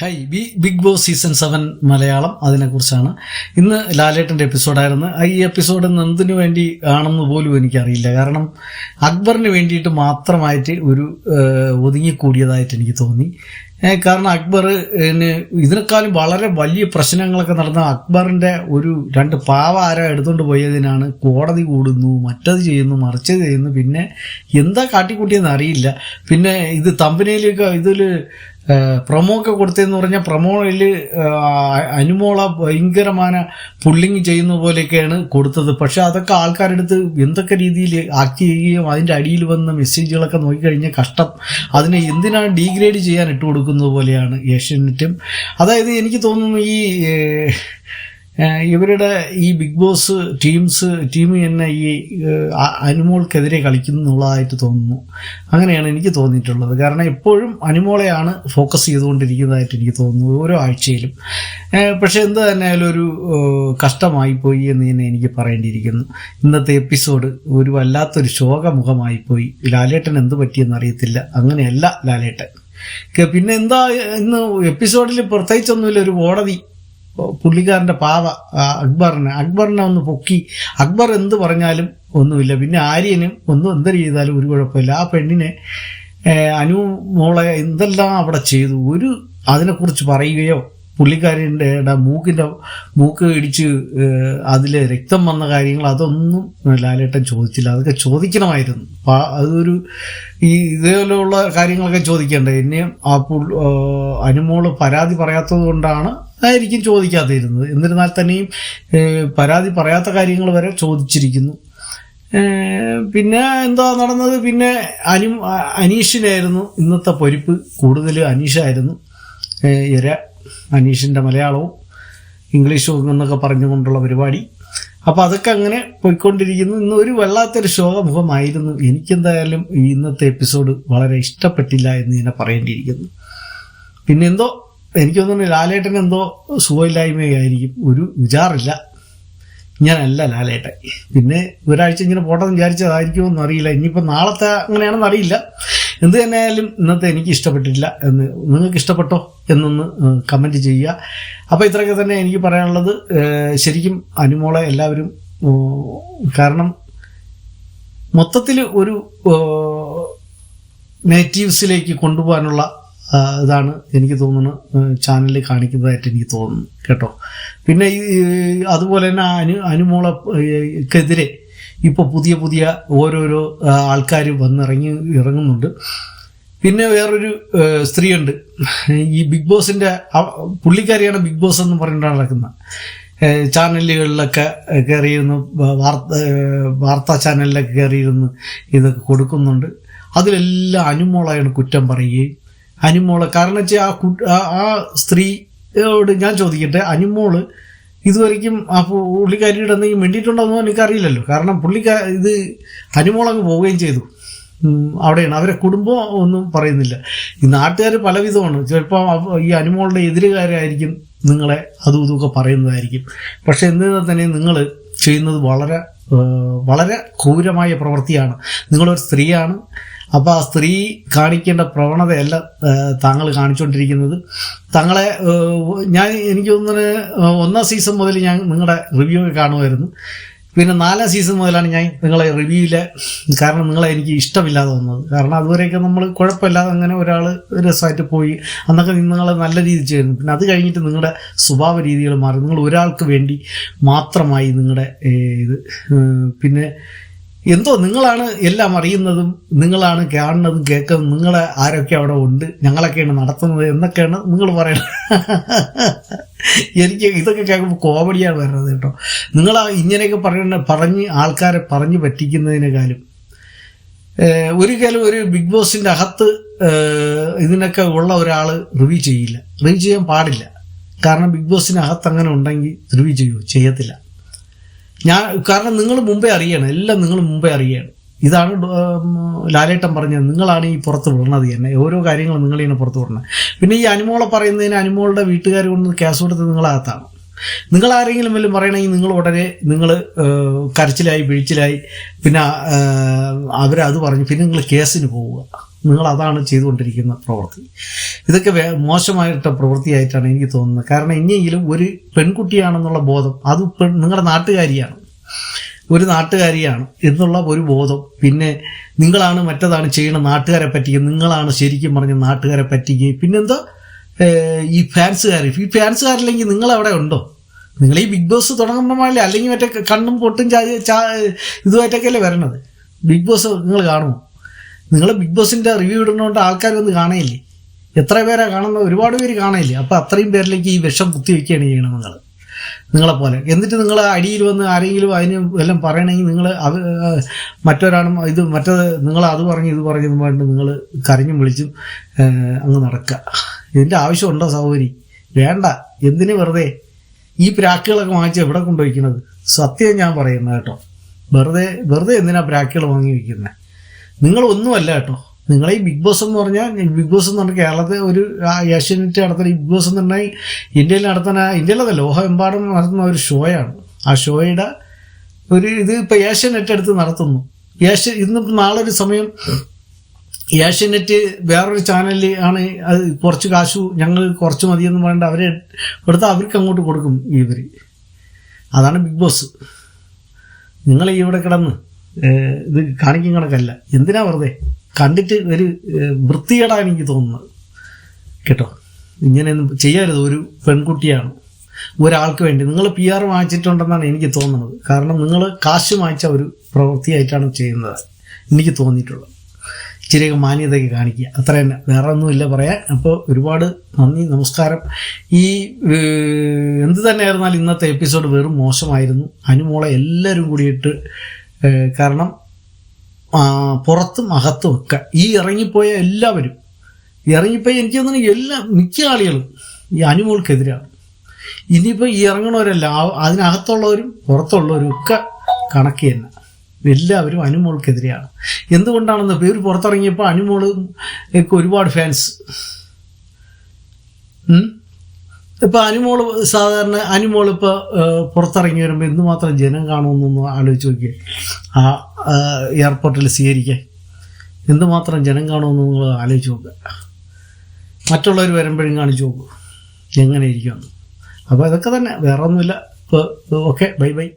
Hi B Big Boss season seven Malayalam അതിനെക്കുറിച്ചാണ്. ഇന്ന് ലാലേട്ടന്റെ എപ്പിസോഡായിരുന്നു. ഈ എപ്പിസോഡ് എന്തിനു വേണ്ടി ആണെന്ന് പോലും എനിക്കറിയില്ല. കാരണം അക്ബറിന് വേണ്ടിയിട്ട് മാത്രമായിട്ട് ഒരു ഒതുങ്ങിക്കൂടിയതായിട്ട് എനിക്ക് തോന്നി. കാരണം അക്ബർ ഇതിനേക്കാളും വളരെ വലിയ പ്രശ്നങ്ങളൊക്കെ നടന്ന അക്ബറിന്റെ ഒരു രണ്ട് പാവ ആരോ എടുത്തുകൊണ്ട് പോയതിനാണ് കോടതി കൂടുന്നു മറ്റത് ചെയ്യുന്നു മറിച്ചത് ചെയ്യുന്നു. പിന്നെ എന്താ കാട്ടിക്കൂട്ടിയെന്ന് അറിയില്ല. പിന്നെ ഇത് തമ്പനയിലേക്ക് ഇതിൽ പ്രൊമോ ഒക്കെ കൊടുത്തതെന്ന് പറഞ്ഞാൽ പ്രൊമോയിൽ അനുമോള ഭയങ്കരമായ പുള്ളിങ് ചെയ്യുന്ന പോലെയൊക്കെയാണ് കൊടുത്തത്. പക്ഷെ അതൊക്കെ ആൾക്കാരെടുത്ത് എന്തൊക്കെ രീതിയിൽ ആക്ട് ചെയ്യുകയും അതിന്റെ അടിയിൽ വന്ന മെസ്സേജുകളൊക്കെ നോക്കിക്കഴിഞ്ഞാൽ കഷ്ടം. അതിനെ എന്തിനാണ് ഡീഗ്രേഡ് ചെയ്യാൻ ഇട്ട് കൊടുക്കുന്നത് പോലെയാണ് ഏഷ്യനെറ്റും. അതായത് എനിക്ക് തോന്നുന്നു ഈ ഇവരുടെ ഈ ബിഗ് ബോസ് ടീംസ് ടീം തന്നെ ഈ അനുമോൾക്കെതിരെ കളിക്കുന്നു എന്നുള്ളതായിട്ട് തോന്നുന്നു. അങ്ങനെയാണ് എനിക്ക് തോന്നിയിട്ടുള്ളത്. കാരണം എപ്പോഴും അനുമോളെയാണ് ഫോക്കസ് ചെയ്തുകൊണ്ടിരിക്കുന്നതായിട്ട് എനിക്ക് തോന്നുന്നു ഓരോ ആഴ്ചയിലും. പക്ഷേ എന്ത് തന്നെയായാലും ഒരു കഷ്ടമായിപ്പോയി കഷ്ടമായി പോയി എന്ന് തന്നെ എനിക്ക് പറയേണ്ടിയിരിക്കുന്നു. ഇന്നത്തെ എപ്പിസോഡ് ഒരു വല്ലാത്തൊരു ശോകമുഖമായി ലാലേട്ടൻ എന്ത് പറ്റിയെന്ന് അറിയത്തില്ല. അങ്ങനെയല്ല ലാലേട്ടൻ. പിന്നെ എന്താ ഇന്ന് എപ്പിസോഡിൽ പ്രത്യേകിച്ചൊന്നുമില്ല. ഒരു കോടതി പുള്ളിക്കാരന്റെ പാവ അക്ബറിനെ. അക്ബറിനെ ഒന്ന് പൊക്കി. അക്ബർ എന്ത് പറഞ്ഞാലും ഒന്നുമില്ല. പിന്നെ ആര്യനും ഒന്നും എന്തൊരു ചെയ്താലും ഒരു കുഴപ്പമില്ല. ആ പെണ്ണിനെ അനു മോളെ എന്തെല്ലാം അവിടെ ചെയ്തു. ഒരു അതിനെക്കുറിച്ച് പറയുകയോ പുള്ളിക്കാരന്റെ മൂക്കിന്റെ മൂക്ക് ഇടിച്ച് അതിൽ രക്തം വന്ന കാര്യങ്ങൾ അതൊന്നും ലാലേട്ടൻ ചോദിച്ചില്ല. അതൊക്കെ ചോദിക്കണമായിരുന്നു. അതൊരു ഈ ഇതേപോലെയുള്ള കാര്യങ്ങളൊക്കെ ചോദിക്കേണ്ടത് എന്നെയും ആ പുൾ അനുമോൾ പരാതി പറയാത്തത് കൊണ്ടാണ് ആയിരിക്കും ചോദിക്കാതിരുന്നത്. എന്നിരുന്നാൽ തന്നെയും പരാതി പറയാത്ത കാര്യങ്ങൾ വരെ ചോദിച്ചിരിക്കുന്നു. പിന്നെ എന്താ നടന്നത്? പിന്നെ അനു അനീഷിനായിരുന്നു ഇന്നത്തെ പൊരിപ്പ്. കൂടുതൽ അനീഷായിരുന്നു. ഇര അനീഷിന്റെ മലയാളവും ഇംഗ്ലീഷും എന്നൊക്കെ പറഞ്ഞുകൊണ്ടുള്ള പരിപാടി. അപ്പോൾ അതൊക്കെ അങ്ങനെ പോയിക്കൊണ്ടിരിക്കുന്നു. ഇന്ന് ഒരു വല്ലാത്തൊരു ശോകമുഖമായിരുന്നു. എനിക്കെന്തായാലും ഇന്നത്തെ എപ്പിസോഡ് വളരെ ഇഷ്ടപ്പെട്ടില്ല എന്ന് തന്നെ പറയേണ്ടിയിരിക്കുന്നു. പിന്നെ എന്തോ എനിക്ക് തോന്നുന്നു ലാലേട്ടൻ എന്തോ സുഖമില്ലായ്മയായിരിക്കും. ഒരു വിചാറില്ല. ഞാനല്ല ലാലേട്ടൻ. പിന്നെ ഒരാഴ്ച ഇങ്ങനെ പോട്ടെന്ന് വിചാരിച്ചതായിരിക്കുമെന്ന് അറിയില്ല. ഇനിയിപ്പോൾ നാളത്തെ അങ്ങനെയാണെന്ന് അറിയില്ല. എന്ത് തന്നെയായാലും ഇന്നത്തെ എനിക്ക് ഇഷ്ടപ്പെട്ടില്ല എന്ന് നിങ്ങൾക്ക് ഇഷ്ടപ്പെട്ടോ എന്നൊന്ന് കമന്റ് ചെയ്യുക. അപ്പോൾ ഇത്രയൊക്കെ തന്നെ എനിക്ക് പറയാനുള്ളത്. ശരിക്കും അനുമോളെ എല്ലാവരും കാരണം മൊത്തത്തിൽ ഒരു നേറ്റീവ്സിലേക്ക് കൊണ്ടുപോകാനുള്ള ഇതാണ് എനിക്ക് തോന്നുന്നു ചാനലിൽ കാണിക്കുന്നതായിട്ട് എനിക്ക് തോന്നുന്നു കേട്ടോ. പിന്നെ ഈ അതുപോലെ തന്നെ അനു അനുമോളക്കെതിരെ ഇപ്പോൾ പുതിയ പുതിയ ഓരോരോ ആൾക്കാർ വന്നിറങ്ങി ഇറങ്ങുന്നുണ്ട്. പിന്നെ വേറൊരു സ്ത്രീയുണ്ട്. ഈ ബിഗ് ബോസിന്റെ പുള്ളിക്കാരിയാണ് ബിഗ് ബോസ് എന്ന് പറഞ്ഞിട്ടാണ് നടക്കുന്നത്. ചാനലുകളിലൊക്കെ കയറിയിരുന്ന് വാർത്ത വാർത്താ ചാനലിലൊക്കെ കയറിയിരുന്ന് ഇതൊക്കെ കൊടുക്കുന്നുണ്ട്. അതിലെല്ലാം അനുമോളായാണ് കുറ്റം പറയുകയും അനുമോൾ. കാരണം വെച്ചാൽ ആ കു ആ- സ്ത്രീയോട് ഞാൻ ചോദിക്കട്ടെ അനുമോൾ ഇതുവരെയ്ക്കും ആ പുള്ളിക്കാരിയുടെ എന്തെങ്കിലും വേണ്ടിയിട്ടുണ്ടോ എന്ന് എനിക്കറിയില്ലല്ലോ. കാരണം പുള്ളിക്കാ ഇത് അനുമോളങ്ങ് പോവുകയും ചെയ്തു. അവിടെയാണ്. അവരെ കുടുംബം ഒന്നും പറയുന്നില്ല. ഈ നാട്ടുകാർ പലവിധമാണ്. ചിലപ്പോൾ ഈ അനുമോളുടെ എതിരുകാരായിരിക്കും നിങ്ങളെ അതും ഇതുമൊക്കെ പറയുന്നതായിരിക്കും. പക്ഷെ എന്നിരുന്നാൽ തന്നെ നിങ്ങൾ ചെയ്യുന്നത് വളരെ വളരെ ക്രൂരമായ പ്രവൃത്തിയാണ്. നിങ്ങളൊരു സ്ത്രീയാണ്. അപ്പോൾ ആ സ്ത്രീ കാണിക്കേണ്ട പ്രവണതയല്ല താങ്കൾ കാണിച്ചുകൊണ്ടിരിക്കുന്നത് താങ്കളെ ഞാൻ എനിക്ക് തോന്നുന്നത് ഒന്നാം സീസൺ മുതൽ ഞാൻ നിങ്ങളുടെ റിവ്യൂ കാണുമായിരുന്നു. പിന്നെ നാലാം സീസൺ മുതലാണ് ഞാൻ നിങ്ങളെ റിവ്യൂയിൽ കാരണം നിങ്ങളെ എനിക്ക് ഇഷ്ടമില്ലാതെ വന്നത്. കാരണം അതുവരെയൊക്കെ നമ്മൾ കുഴപ്പമില്ലാതെ അങ്ങനെ ഒരാൾ രസമായിട്ട് പോയി അന്നൊക്കെ നിങ്ങൾ നല്ല രീതിയിൽ ചെയ്യുന്നു പിന്നെ അത് കഴിഞ്ഞിട്ട് നിങ്ങളുടെ സ്വഭാവ രീതികൾ മാറി. നിങ്ങൾ ഒരാൾക്ക് വേണ്ടി മാത്രമായി നിങ്ങളുടെ ഇത് പിന്നെ എന്തോ നിങ്ങളാണ് എല്ലാം അറിയുന്നതും നിങ്ങളാണ് കാണുന്നതും കേൾക്കുന്നതും നിങ്ങളെ ആരൊക്കെ അവിടെ ഉണ്ട് ഞങ്ങളൊക്കെയാണ് നടത്തുന്നത് എന്നൊക്കെയാണ് നിങ്ങൾ പറയുന്നത്. എനിക്ക് ഇതൊക്കെ കേൾക്കുമ്പോൾ കോമഡിയാണ് വരുന്നത് കേട്ടോ. നിങ്ങൾ ഇങ്ങനെയൊക്കെ പറയുന്ന പറഞ്ഞ് ആൾക്കാരെ പറഞ്ഞ് പറ്റിക്കുന്നതിനേക്കാളും ഒരു ഒരിക്കലും ഒരു ബിഗ് ബോസിന്റെ അകത്ത് ഇതിനൊക്കെ ഉള്ള ഒരാൾ റിവ്യൂ ചെയ്യില്ല. റിവ്യൂ ചെയ്യാൻ പാടില്ല. കാരണം ബിഗ് ബോസിനകത്ത് അങ്ങനെ ഉണ്ടെങ്കിൽ റിവ്യൂ ചെയ്യുമോ ചെയ്യത്തില്ല. ഞാൻ കാരണം നിങ്ങൾ മുമ്പേ അറിയണം. എല്ലാം നിങ്ങൾ മുമ്പേ അറിയണം. ഇതാണ് ലാലേട്ടൻ പറഞ്ഞത്. നിങ്ങളാണ് ഈ പുറത്ത് വിടണത് തന്നെ ഓരോ കാര്യങ്ങളും നിങ്ങളാണ് പുറത്ത് വിടണം പിന്നെ ഈ അനുമോളെ പറയുന്നതിന് അനുമോളുടെ വീട്ടുകാർ കൊണ്ട് കേസ് കൊടുത്ത് നിങ്ങളകത്താണ് നിങ്ങൾ ആരെങ്കിലും വല്ലതും പറയണമെങ്കിൽ നിങ്ങൾ ഉടനെ നിങ്ങൾ കരച്ചിലായി പിഴിച്ചിലായി പിന്നെ അവരത് പറഞ്ഞു. പിന്നെ നിങ്ങൾ കേസിന് പോവുക. നിങ്ങൾ അതാണ് ചെയ്തുകൊണ്ടിരിക്കുന്ന പ്രവൃത്തി. ഇതൊക്കെ മോശമായിട്ട പ്രവൃത്തിയായിട്ടാണ് എനിക്ക് തോന്നുന്നത്. കാരണം ഇനിയെങ്കിലും ഒരു പെൺകുട്ടിയാണെന്നുള്ള ബോധം അത് പെൺ നിങ്ങളുടെ നാട്ടുകാരിയാണ്. ഒരു നാട്ടുകാരിയാണ് എന്നുള്ള ഒരു ബോധം. പിന്നെ നിങ്ങളാണ് മറ്റതാണ് ചെയ്യുന്ന നാട്ടുകാരെ പറ്റിക്കുക നിങ്ങളാണ് ശരിക്കും പറഞ്ഞ നാട്ടുകാരെ പറ്റിക്കുക പിന്നെന്തോ? ഈ ഫാൻസുകാർ ഈ ഫാൻസുകാരില്ലെങ്കിൽ നിങ്ങൾ അവിടെ ഉണ്ടോ? നിങ്ങൾ ഈ ബിഗ് ബോസ് തുടങ്ങുമ്പോഴല്ലേ അല്ലെങ്കിൽ മറ്റേ കണ്ണും പൊട്ടും ചാ ചാ ഇതുമായിട്ടൊക്കെ അല്ലേ വരണത്? ബിഗ് ബോസ് നിങ്ങൾ കാണുമോ? നിങ്ങൾ ബിഗ് ബോസിന്റെ റിവ്യൂ ഇടുന്നതുകൊണ്ട് ആൾക്കാർ വന്ന് കാണയില്ലേ? എത്ര പേരാ കാണുന്നത്? ഒരുപാട് പേര് കാണയില്ലേ? അപ്പോൾ അത്രയും പേരിലേക്ക് ഈ വിഷം കുത്തിവെക്കുകയാണ് ചെയ്യണം നിങ്ങൾ നിങ്ങളെപ്പോലെ എന്നിട്ട് നിങ്ങൾ അടിയിൽ വന്ന് ആരെങ്കിലും അതിന് എല്ലാം പറയണമെങ്കിൽ നിങ്ങൾ അത് മറ്റൊരാളും ഇത് മറ്റത് നിങ്ങൾ അത് പറഞ്ഞു ഇത് പറഞ്ഞു പറഞ്ഞിട്ട് നിങ്ങൾ കരഞ്ഞും വിളിച്ചും അങ്ങ് നടക്കുക. ഇതിന്റെ ആവശ്യമുണ്ടോ സഹോദരി? വേണ്ട. എന്തിനു വെറുതെ ഈ പ്രാക്കുകളൊക്കെ വാങ്ങിച്ച് എവിടെ കൊണ്ടുവയ്ക്കുന്നത് സത്യം ഞാൻ പറയുന്നത് കേട്ടോ. വെറുതെ വെറുതെ എന്തിനാ പ്രാക്കുകൾ വാങ്ങി വയ്ക്കുന്നത് നിങ്ങൾ ഒന്നുമല്ല കേട്ടോ. നിങ്ങളെ ഈ ബിഗ് ബോസ് എന്ന് പറഞ്ഞാൽ ബിഗ് ബോസ് എന്ന് പറഞ്ഞാൽ കേരളത്തെ ഒരു ഏഷ്യനെറ്റ് നടത്തുന്ന ബിഗ് ബോസ് എന്ന് പറഞ്ഞാൽ ഇന്ത്യയിൽ നടത്തുന്ന ഇന്ത്യയിലത് ലോകമെമ്പാടും നടത്തുന്ന ഒരു ഷോയാണ്. ആ ഷോയുടെ ഒരു ഇത് ഇപ്പോൾ ഏഷ്യാനെറ്റ് എടുത്ത് നടത്തുന്നു. ഏഷ്യ ഇന്ന് നാളെ ഒരു സമയം ഏഷ്യനെറ്റ് വേറൊരു ചാനലിൽ ആണ് അത് കുറച്ച് കാശു ഞങ്ങൾ കുറച്ച് മതിയെന്ന് പറഞ്ഞിട്ട് അവരെ എടുത്ത് അവർക്ക് അങ്ങോട്ട് കൊടുക്കും ഇവർ അതാണ് ബിഗ് ബോസ് നിങ്ങൾ ഇവിടെ കിടന്ന് ഇത് കാണിക്കും കണക്കല്ല. എന്തിനാ വെറുതെ? കണ്ടിട്ട് ഒരു വൃത്തികേടാണ് എനിക്ക് തോന്നുന്നത്. കേട്ടോ? ഇങ്ങനെയൊന്നും ചെയ്യരുത് ഒരു പെൺകുട്ടിയാണ്. ഒരാൾക്ക് വേണ്ടി. നിങ്ങൾ പി ആർ വാങ്ങിച്ചിട്ടുണ്ടെന്നാണ് എനിക്ക് തോന്നുന്നത്. കാരണം നിങ്ങൾ കാശ് വാങ്ങിച്ച ഒരു പ്രവൃത്തിയായിട്ടാണ് ചെയ്യുന്നത്. എനിക്ക് തോന്നിയിട്ടുള്ളത്. ഇച്ചിരിയൊക്കെ മാന്യതയൊക്കെ കാണിക്കുക. അത്ര തന്നെ. വേറെ ഒന്നുമില്ല പറയാൻ. അപ്പോൾ ഒരുപാട് നന്ദി നമസ്കാരം. ഈ എന്ത് തന്നെയായിരുന്നാലും ഇന്നത്തെ എപ്പിസോഡ് വെറും മോശമായിരുന്നു. അനുമോളെ എല്ലാവരും കൂടിയിട്ട് കാരണം പുറത്തും അകത്തും ഒക്കെ. ഈ ഇറങ്ങിപ്പോയ എല്ലാവരും ഇറങ്ങിപ്പോയ എനിക്ക് തോന്നുന്നു എല്ലാ മിക്ക ആളുകളും ഈ അനുമോൾക്കെതിരാണ്. ഇനിയിപ്പോൾ ഈ ഇറങ്ങണവരല്ല അതിനകത്തുള്ളവരും പുറത്തുള്ളവരും ഒക്കെ കണക്ക് തന്നെ. എല്ലാവരും അനുമോൾക്കെതിരെയാണ്. എന്തുകൊണ്ടാണെന്ന് പേര് പുറത്തിറങ്ങിയപ്പോൾ ഒക്കെ ഒരുപാട് ഫാൻസ് ഇപ്പം അനുമോൾ സാധാരണ അനുമോൾ ഇപ്പോൾ പുറത്തിറങ്ങി വരുമ്പോൾ എന്തുമാത്രം ജനം കാണുമെന്നൊന്ന് ആലോചിച്ച് നോക്കിയേ. ആ എയർപോർട്ടിൽ സ്വീകരിക്കാൻ എന്തുമാത്രം ജനം കാണുമെന്ന് നിങ്ങൾ ആലോചിച്ച് നോക്കുക മറ്റുള്ളവർ വരുമ്പോഴും കാണിച്ചു നോക്കൂ. എങ്ങനെ ഇരിക്കുമെന്ന് അപ്പോൾ ഇതൊക്കെ തന്നെ. വേറെ ഒന്നുമില്ല ഇപ്പോൾ ഓക്കെ. Bye bye.